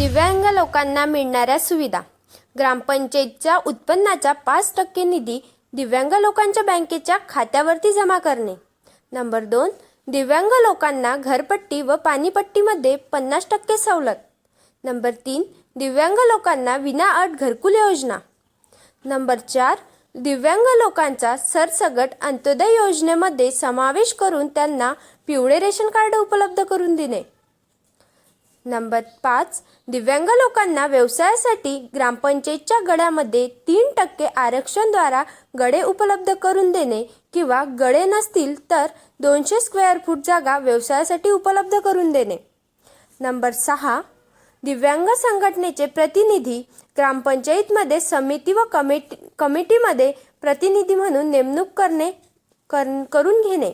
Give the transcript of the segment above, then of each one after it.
दिव्यांग लोकांना मिळणाऱ्या सुविधा. ग्रामपंचायतच्या उत्पन्नाचा पाच टक्के निधी दिव्यांग लोकांच्या बँकेच्या खात्यावरती जमा करणे. नंबर दोन दिव्यांग लोकांना घरपट्टी व पाणीपट्टीमध्ये पन्नास टक्के सवलत. नंबर तीन दिव्यांग लोकांना विनाअट घरकुल योजना. नंबर चार दिव्यांग लोकांचा सरसगट अंत्योदय योजनेमध्ये समावेश करून त्यांना पिवळे रेशन कार्ड उपलब्ध करून देणे. नंबर पाच दिव्यांग लोकांना व्यवसायासाठी ग्रामपंचायतच्या गड्यामध्ये तीन टक्के आरक्षणद्वारा गडे उपलब्ध करून देणे किंवा गडे नसतील तर दोनशे स्क्वेअर फूट जागा व्यवसायासाठी उपलब्ध करून देणे. नंबर सहा दिव्यांग संघटनेचे प्रतिनिधी ग्रामपंचायतमध्ये समिती व कमिटी कमिटीमध्ये प्रतिनिधी म्हणून नेमणूक करणे कर करून घेणे.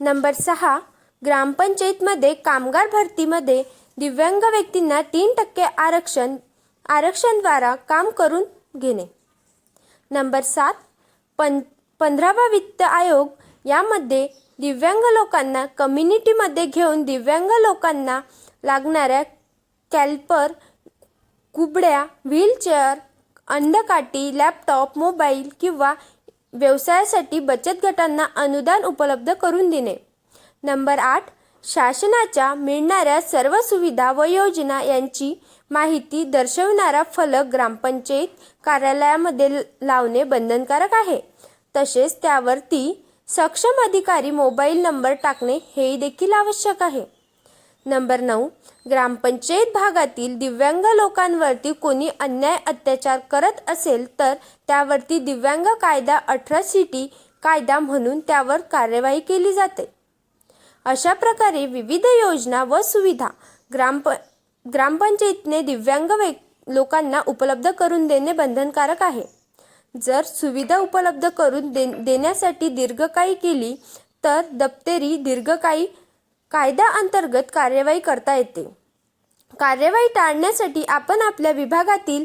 नंबर सहा ग्रामपंचायतमध्ये कामगार भरतीमध्ये दिव्यांग व्यक्तींना तीन टक्के आरक्षण आरक्षणद्वारा काम करून घेणे. नंबर सात पं पंधरावा वित्त आयोग यामध्ये दिव्यांग लोकांना कम्युनिटीमध्ये घेऊन दिव्यांग लोकांना लागणाऱ्या कॅल्पर कुबड्या व्हीलचेअर अंडकाठी लॅपटॉप मोबाईल किंवा व्यवसायासाठी बचत गटांना अनुदान उपलब्ध करून देणे. नंबर आठ शासनाच्या मिळणाऱ्या सर्व सुविधा व योजना यांची माहिती दर्शवणारा फलक ग्रामपंचायत कार्यालयामध्ये लावणे बंधनकारक आहे. तसेच त्यावरती सक्षम अधिकारी मोबाईल नंबर टाकणे हे देखील आवश्यक आहे. नंबर नऊ ग्रामपंचायत भागातील दिव्यांग लोकांवरती कोणी अन्याय अत्याचार करत असेल तर त्यावरती दिव्यांग कायदा अठरा सिटी कायदा म्हणून त्यावर कार्यवाही केली जाते. अशा प्रकारे विविध योजना व सुविधा ग्रामप ग्रामपंचायतीने दिव्यांग व्यक लोकांना उपलब्ध करून देणे बंधनकारक आहे. जर सुविधा उपलब्ध करून दे देण्यासाठी दीर्घकाळी केली तर दप्तेरी दीर्घकाई कायदा अंतर्गत कार्यवाही करता येते. कार्यवाही टाळण्यासाठी आपण आपल्या विभागातील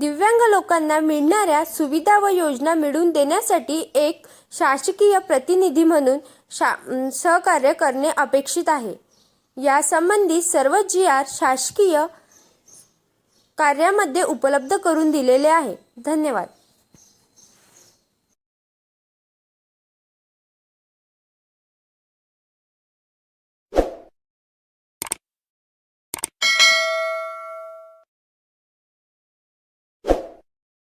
दिव्यांग लोकांना मिळणाऱ्या सुविधा व योजना मिळवून देण्यासाठी एक शासकीय प्रतिनिधी म्हणून शा सहकार्य करणे अपेक्षित आहे. यासंबंधी सर्व जी आर शासकीय कार्यामध्ये उपलब्ध करून दिलेले आहे. धन्यवाद.